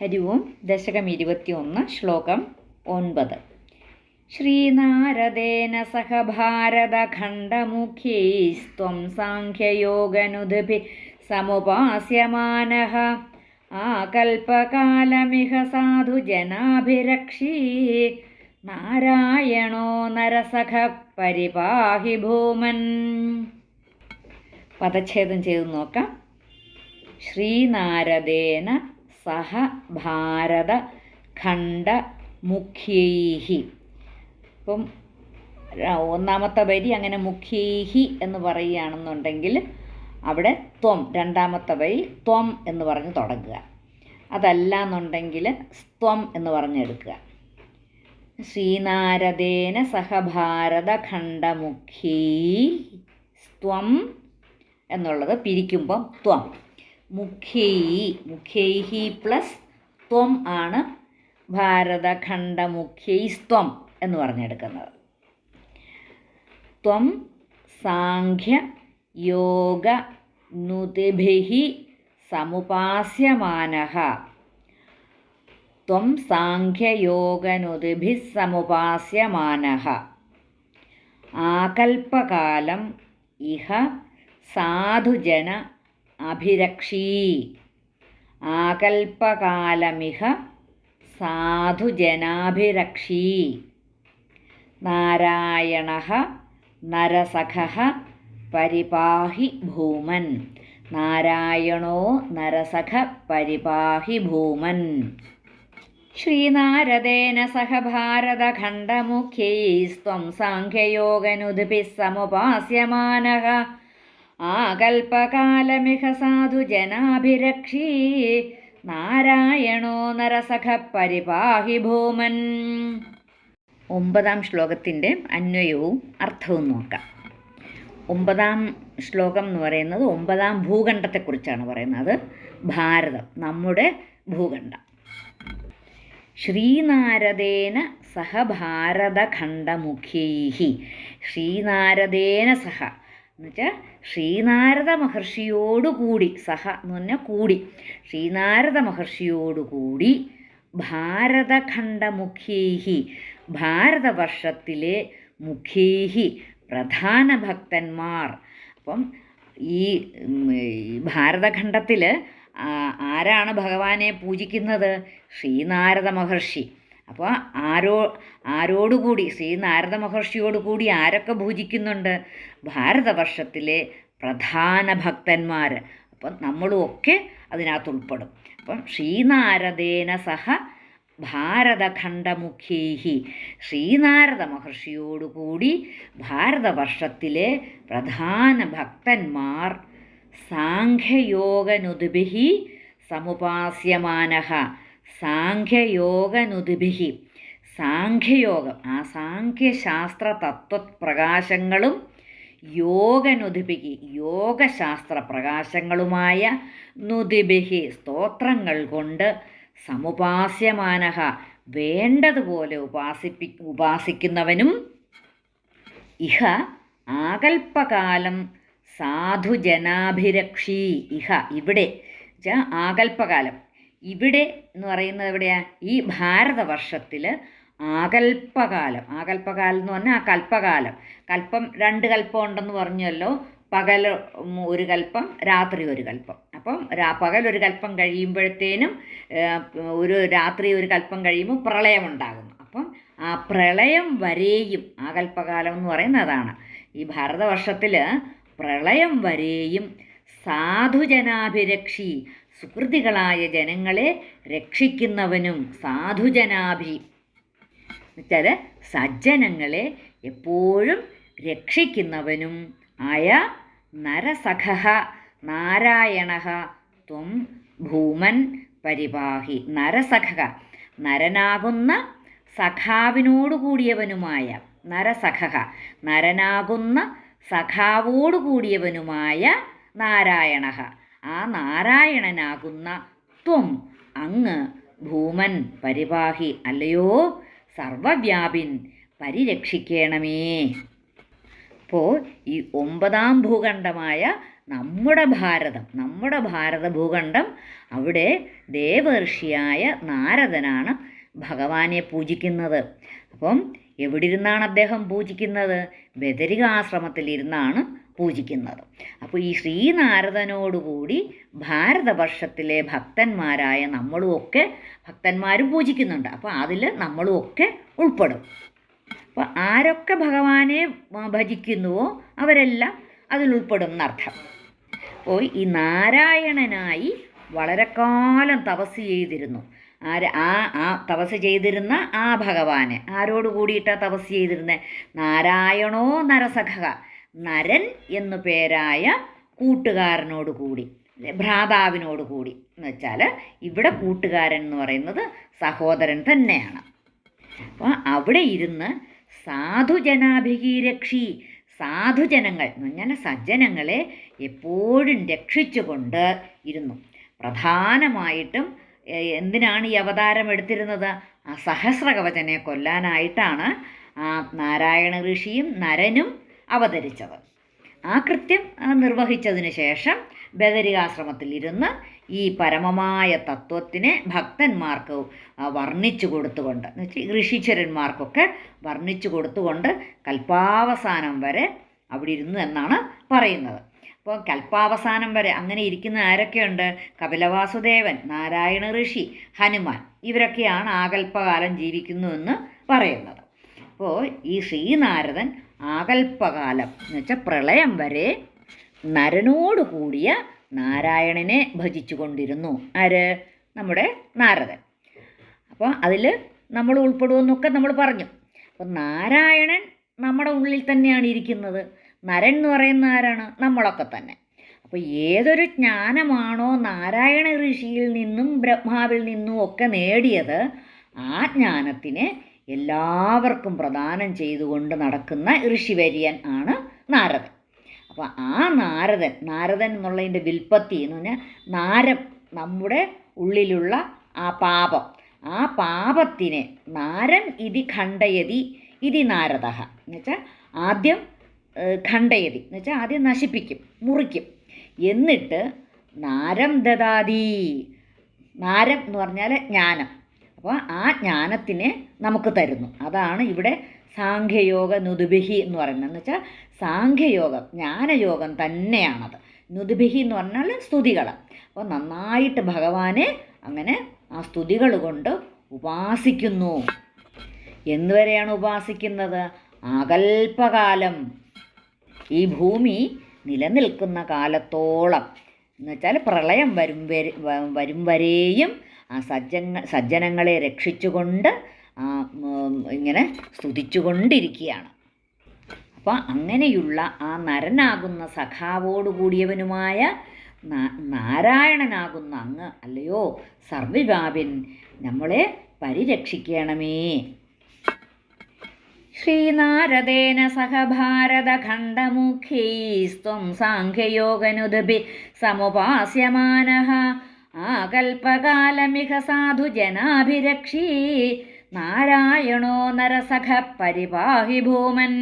ഹരി ഓം ദശകം ഇരുപത്തിയൊന്ന് ശ്ലോകം ഒൻപത്. ശ്രീനാരദേന സഹ ഭാരതഖണ്ഡമുഖ്യൈസ്ത്വം സാഖ്യയോഗനുദ്ഭി സമുപാസ്യമാനഃ ആകൽപകാലമിഹ സാധുജനാഭിരക്ഷീ നാരായണോ നരസഖ പരിപാഹി ഭൂമൻ. പദച്ഛേദം ചെയ്ത് നോക്കാം. ശ്രീനാരദേന സഹ ഭാരത ഖണ്ഡ മുഖ്യൈഹി. ഇപ്പം ഒന്നാമത്തെ വരി അങ്ങനെ മുഖ്യൈഹി എന്ന് പറയുകയാണെന്നുണ്ടെങ്കിൽ അവിടെ ത്വം രണ്ടാമത്തെ വരി ത്വം എന്ന് പറഞ്ഞ് തുടങ്ങുക. അതല്ല എന്നുണ്ടെങ്കിൽ സ്ത്വം എന്ന് പറഞ്ഞെടുക്കുക. ശ്രീനാരദേന സഹ ഖണ്ഡ ഖണ്ഡമുഖ്യൈ സ്ത്വം എന്നുള്ളത് പിരിക്കുമ്പം ത്വം. മുഖ്യൈ മുഖ്യൈഹി പ്ലസ് ത്വം ആണ് ഭാരതഖണ്ഡ മുഖ്യൈസ്ത്വം എന്ന് പറഞ്ഞെടുക്കുന്നത്. ത്വം സാഖ്യ യോഗ നുതിഭി സമുപാസ്യമാനഃ ത്വം സാഖ്യയോഗനുതിഭിः സമുപാസ്യമാനഃ ആകൽപ്പകാലം ഇഹ സാധുജന അഭിരക്ഷീ. ആകൽപകാലമിഹ സാധുജനാഭിരക്ഷീ നാരായണ നരസഖ പരിപാഹി ഭൂമൻ. നാരായണോ നരസഖ പരിപാഹി ഭൂമൻ. ശ്രീനാരദേന സഹ ഭാരതഖണ്ഡമുഖ്യൈസ്ത്വം സാഖ്യയോഗനുദ്ഭിः സമുപാസ്യമാനഃ സാധു ജനാഭിരക്ഷി. നാരായണോ നരസഖ പരിപാഹി ഭൂമൻ. ഒമ്പതാം ശ്ലോകത്തിന്റെ അന്വയവും അർത്ഥവും നോക്കാം. ഒമ്പതാം ശ്ലോകം എന്ന് പറയുന്നത് ഒമ്പതാം ഭൂഖണ്ഡത്തെക്കുറിച്ചാണ് പറയുന്നത്. ഭാരതം നമ്മുടെ ഭൂഖണ്ഡം. ശ്രീനാരദേന സഹ ഭാരതഖണ്ഡമുഖ്യൈ ശ്രീനാരദേന സഹ എന്നുവെച്ചാൽ ശ്രീനാരദ മഹർഷിയോടുകൂടി സഹ എന്ന് പറഞ്ഞാൽ കൂടി. ശ്രീനാരദ മഹർഷിയോടുകൂടി ഭാരതഖണ്ഡമുഖീഹി ഭാരതവർഷത്തിലെ മുഖീഹി പ്രധാന ഭക്തന്മാർ. അപ്പം ഈ ഭാരതഖണ്ഡത്തിൽ ആരാണ് ഭഗവാനെ പൂജിക്കുന്നത്? ശ്രീനാരദ മഹർഷി. അപ്പോൾ ആരോ ആരോടുകൂടി ശ്രീനാരദ മഹർഷിയോടുകൂടി ആരൊക്കെ പൂജിക്കുന്നുണ്ട്? ഭാരതവർഷത്തിലെ പ്രധാന ഭക്തന്മാർ അപ്പം നമ്മളുമൊക്കെ അതിനകത്ത് ഉൾപ്പെടും അപ്പം ശ്രീനാരദേന സഹ ഭാരതഖണ്ഡമുഖീഹി. ശ്രീനാരദ മഹർഷിയോടുകൂടി ഭാരതവർഷത്തിലെ പ്രധാന ഭക്തന്മാർ സാഖ്യയോഗനുദ്ഭിः സമുപാസ്യമാന സാഖ്യയോഗനുദ്ഭിः സാഖ്യയോഗം. ആ സാഖ്യശാസ്ത്ര തത്വപ്രകാശങ്ങളും യോഗനുദിപിക്ക് യോഗശാസ്ത്ര പ്രകാശങ്ങളുമായ നുദിബിഹി സ്തോത്രങ്ങൾ കൊണ്ട് സമുപാസ്യമാനഹ വേണ്ടതുപോലെ ഉപാസിപ്പി ഉപാസിക്കുന്നവനും ഇഹ ആകൽപ്പകാലം സാധുജനാഭിരക്ഷി ഇഹ ഇവിടെ ആകൽപ്പകാലം. ഇവിടെ എന്ന് പറയുന്നത് എവിടെയാണ് ഈ ഭാരതവർഷത്തിൽ ആകൽപകാലം ആകൽപ്പകാലം എന്ന് പറഞ്ഞാൽ ആ കൽപ്പകാലം. കൽപ്പം രണ്ട് കൽപ്പം ഉണ്ടെന്ന് പറഞ്ഞല്ലോ. പകൽ ഒരു കൽപ്പം രാത്രി ഒരു കൽപ്പം. അപ്പം പകൽ ഒരു കൽപ്പം കഴിയുമ്പോഴത്തേനും ഒരു രാത്രി ഒരു കൽപ്പം കഴിയുമ്പോൾ പ്രളയമുണ്ടാകുന്നു അപ്പം ആ പ്രളയം വരെയും ആകൽപ്പകാലം എന്ന് പറയുന്നതാണ് ഈ ഭാരതവർഷത്തിൽ പ്രളയം വരെയും സാധുജനാഭിരക്ഷി സുഹൃതികളായ ജനങ്ങളെ രക്ഷിക്കുന്നവനും സാധുജനാഭി എന്നുവെച്ചാൽ സജ്ജനങ്ങളെ എപ്പോഴും രക്ഷിക്കുന്നവനും ആയ നരസഖ നാരായണ ത്വം ഭൂമൻ പരിപാഹി. നരസഖ നരനാകുന്ന സഖാവിനോട് കൂടിയവനുമായ നരസഖ നരനാകുന്ന സഖാവോട് കൂടിയവനുമായ നാരായണ ആ നാരായണനാകുന്ന ത്വം അങ്ങ് ഭൂമൻ പരിപാഹി. അല്ലയോ? സർവവ്യാപിൻ പരിരക്ഷിക്കണമേ. അപ്പോൾ ഈ ഒമ്പതാം ഭൂഖണ്ഡമായ നമ്മുടെ ഭാരതം നമ്മുടെ ഭാരത ഭൂഖണ്ഡം അവിടെ ദേവർഷിയായ നാരദനാണ് ഭഗവാനെ പൂജിക്കുന്നത്. അപ്പം എവിടെ ഇരുന്നാണ് അദ്ദേഹം പൂജിക്കുന്നത്? ബദരികാശ്രമത്തിലിരുന്നാണ് പൂജിക്കുന്നത്. അപ്പോൾ ഈ ശ്രീനാരദനോടുകൂടി ഭാരതവർഷത്തിലെ ഭക്തന്മാരായ നമ്മളുമൊക്കെ ഭക്തന്മാരും പൂജിക്കുന്നുണ്ട്. അപ്പോൾ അതിൽ നമ്മളുമൊക്കെ ഉൾപ്പെടും. അപ്പോൾ ആരൊക്കെ ഭഗവാനെ ഭജിക്കുന്നുവോ അവരെല്ലാം അതിൽ ഉൾപ്പെടും എന്നർത്ഥം. അപ്പോൾ ഈ നാരായണനായി വളരെക്കാലം കാലം തപസ് ചെയ്തിരുന്നു. ആര് ആ ആ തപസ് ചെയ്തിരുന്ന ആ ഭഗവാന്. ആരോട് കൂടിയിട്ടാണ് തപസ് ചെയ്തിരുന്നത് നാരായണോ നരസഖ നരൻ എന്നു പേരായ കൂട്ടുകാരനോട് കൂടി ഭ്രാതാവിനോട് കൂടി. എന്ന് വെച്ചാൽ ഇവിടെ കൂട്ടുകാരൻ എന്ന് പറയുന്നത് സഹോദരൻ തന്നെയാണ്. അപ്പോൾ അവിടെ ഇരുന്ന് സാധുജനാഭികീരക്ഷി സാധുജനങ്ങൾ പറഞ്ഞാൽ സജ്ജനങ്ങളെ എപ്പോഴും രക്ഷിച്ചുകൊണ്ട് ഇരുന്നു. പ്രധാനമായിട്ടും എന്തിനാണ് ഈ അവതാരം എടുത്തിരുന്നത്? ആ സഹസ്രകവചനെ കൊല്ലാനായിട്ടാണ് ആ നാരായണ ഋഷിയും നരനും അവതരിച്ചത്. ആ കൃത്യം നിർവഹിച്ചതിന് ശേഷം ബദരികാശ്രമത്തിലിരുന്ന് ഈ പരമമായ തത്വത്തിനെ ഭക്തന്മാർക്ക് വർണിച്ചു കൊടുത്തുകൊണ്ട് എന്ന് വെച്ചാൽ ഋഷീശ്വരന്മാർക്കൊക്കെ വർണിച്ചു കൊടുത്തുകൊണ്ട് കൽപ്പാവസാനം വരെ അവിടെ ഇരുന്നു എന്നാണ് പറയുന്നത്. അപ്പോൾ കൽപ്പാവസാനം വരെ അങ്ങനെ ഇരിക്കുന്ന ആരൊക്കെയുണ്ട്? കപിലവാസുദേവൻ നാരായണ ഋഷി ഹനുമാൻ. ഇവരൊക്കെയാണ് ആകൽപ്പകാലം ജീവിക്കുന്നുവെന്ന് പറയുന്നത്. അപ്പോൾ ഈ ശ്രീനാരദൻ ആകൽപ്പകാലം എന്ന് വെച്ചാൽ പ്രളയം വരെ നരനോട് കൂടിയ നാരായണനെ ഭജിച്ചു കൊണ്ടിരുന്നു. ആര്? നമ്മുടെ നാരദൻ. അപ്പോൾ അതിൽ നമ്മൾ ഉൾപ്പെടുമെന്നൊക്കെ നമ്മൾ പറഞ്ഞു. അപ്പോൾ നാരായണൻ നമ്മുടെ ഉള്ളിൽ തന്നെയാണ് ഇരിക്കുന്നത്. നരൻ എന്ന് പറയുന്ന ആരാണ്? നമ്മളൊക്കെ തന്നെ. അപ്പോൾ ഏതൊരു ജ്ഞാനമാണോ നാരായണ ഋഷിയിൽ നിന്നും ബ്രഹ്മാവിൽ നിന്നും ഒക്കെ നേടിയത് ആ ജ്ഞാനത്തിനെ എല്ലാവർക്കും പ്രദാനം ചെയ്തുകൊണ്ട് നടക്കുന്ന ഋഷിവര്യൻ ആണ് നാരദൻ. അപ്പോൾ ആ നാരദൻ നാരദൻ എന്നുള്ളതിന്റെ വിൽപ്പത്തി എന്ന് പറഞ്ഞാൽ നാരം നമ്മുടെ ഉള്ളിലുള്ള ആ പാപം. ആ പാപത്തിനെ നാരൻ ഇതി ഖണ്ഡയതി ഇതി നാരദ എന്ന് വെച്ചാൽ ആദ്യം ഖണ്ഡയതി. എന്ന് വെച്ചാൽ ആദ്യം നശിപ്പിക്കും മുറിക്കും. എന്നിട്ട് നാരം ദദാതി. നാരം എന്ന് പറഞ്ഞാൽ ജ്ഞാനം. അപ്പോൾ ആ ജ്ഞാനത്തിനെ നമുക്ക് തരുന്നു. അതാണ് ഇവിടെ സാഖ്യയോഗ നുതുബിഹി എന്ന് പറയുന്നത്. എന്ന് വെച്ചാൽ സാഖ്യയോഗം ജ്ഞാനയോഗം തന്നെയാണത്. നുതുബിഹി എന്ന് പറഞ്ഞാൽ സ്തുതികൾ അപ്പോൾ നന്നായിട്ട് ഭഗവാനെ അങ്ങനെ ആ സ്തുതികൾ കൊണ്ട് ഉപാസിക്കുന്നു. എന്നുവരെയാണ് ഉപാസിക്കുന്നത്? ആകൽപ്പകാലം ഈ ഭൂമി നിലനിൽക്കുന്ന കാലത്തോളം. എന്ന് വെച്ചാൽ പ്രളയം വരും വരെ വരും വരെയും ആ സജ്ജന സജ്ജനങ്ങളെ രക്ഷിച്ചുകൊണ്ട് ഇങ്ങനെ സ്തുതിച്ചുകൊണ്ടിരിക്കുകയാണ്. അപ്പോൾ അങ്ങനെയുള്ള ആ നരനാകുന്ന സഖാവോട് കൂടിയവനുമായ നാരായണനാകുന്ന അങ്ങ് അല്ലയോ സർവവ്യാപിൻ നമ്മളെ പരിരക്ഷിക്കണമേ. ശ്രീനാരദേന സഹ ഭാരതഖണ്ഡമുഖ്യൈസ്ത്വം സാഖ്യയോഗനുദഭി സമുപാസ്യമാനഃ ആകൽപകാലമിഹ സാധുജനാഭിരക്ഷീ നാരായണോ നരസഖ പരിപാഹി ഭൂമൻ